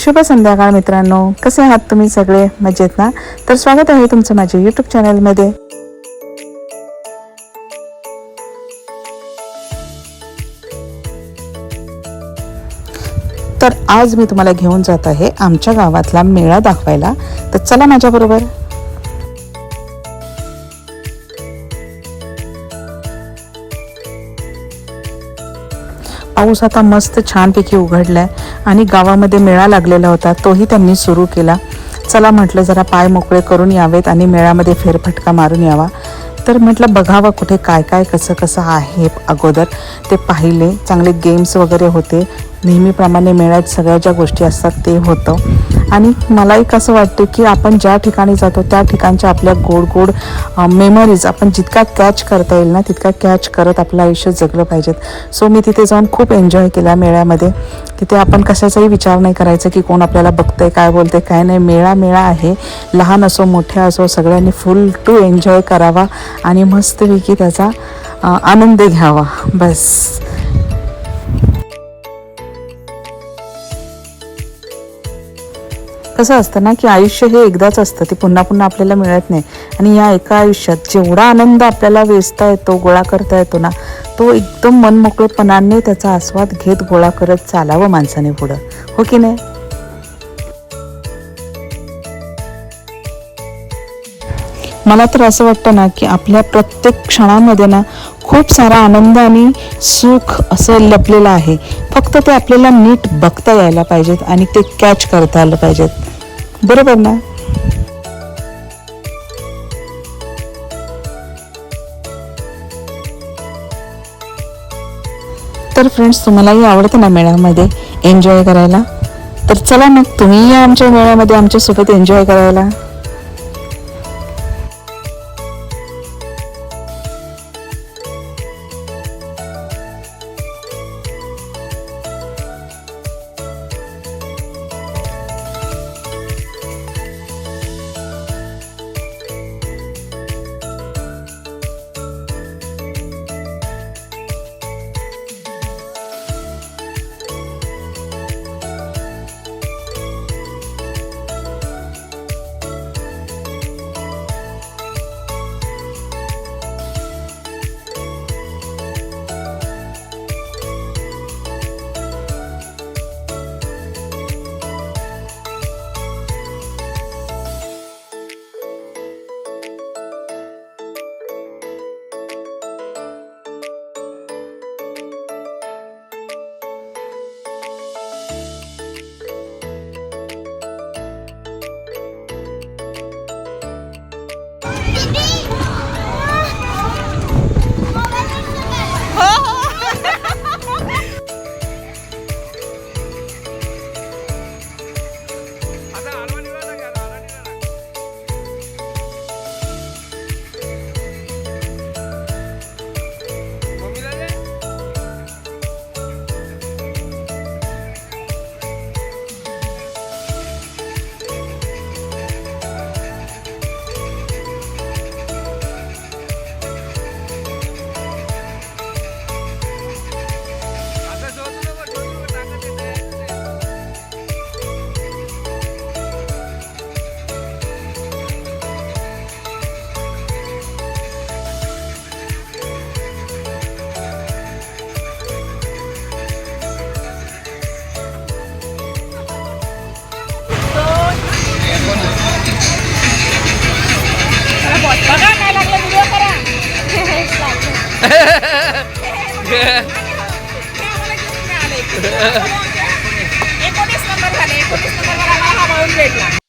शुभ संध्याकाळ मित्रांनो. कसे आहात तुम्ही सगळे? मजेत ना? तर स्वागत आहे तुमचं माझ्या यूट्यूब चॅनलमध्ये तर आज मी तुम्हाला घेऊन जात आहे आमच्या गावातला मेळा दाखवायला. तर चला माझ्याबरोबर. पाऊस आता मस्त छानपैकी उघडलाय आणि गावामध्ये मेळा लागलेला होता तोही त्यांनी सुरू केला. चला म्हटलं जरा पाय मोकळे करून यावेत आणि मेळ्यामध्ये फेरफटका मारून यावा. तर म्हटलं बघावं कुठे काय काय कसं कसं आहे अगोदर. ते पाहिले चांगले गेम्स वगैरे होते. नेहमीप्रमाणे मेळ्यात सगळ्या ज्या गोष्टी असतात ते होतं. आणि मलाही कसं वाटतं की आपण ज्या ठिकाणी जातो त्या ठिकाणच्या आपल्या गोड गोड मेमरीज आपण जितका कॅच करता येईल ना तितका कॅच करत आपलं आयुष्य जगलं पाहिजेत. सो मी तिथे जाऊन खूप एन्जॉय केला मेळ्यामध्ये. तिथे आपण कशाचाही विचार नाही करायचा की कोण आपल्याला बघतंय काय बोलते काय नाही. मेळा मेळा आहे. लहान असो मोठ्या असो सगळ्यांनी फुल टू एन्जॉय करावा आणि मस्तपैकी त्याचा आनंद घ्यावा. बस. कसं असतं ना की आयुष्य हे एकदाच असतं ते पुन्हा पुन्हा आपल्याला मिळत नाही. आणि या एका आयुष्यात जेवढा आनंद आपल्याला वेचता येतो गोळा करता येतो ना तो एकदम मनमोकळेपणाने त्याचा आस्वाद घेत गोळा करत चालावं माणसाने पुढं. हो की नाही? मला तर असं वाटतं ना की आपल्या प्रत्येक क्षणामध्ये ना खूप सारा आनंद आणि सुख असं लपलेलं आहे. फक्त ते आपल्याला नीट बघता यायला पाहिजेत आणि ते कॅच करता आलं पाहिजेत. बरोबर ना? तर फ्रेंड्स तुम्हालाही आवडतं ना मेळ्यामध्ये एन्जॉय करायला? तर चला मग तुम्ही या आमच्या मेळ्यामध्ये आमच्यासोबत एन्जॉय करायला. आता एकोणीस नंबर झाले एकोणीस नंबर मला हा वळून भेटला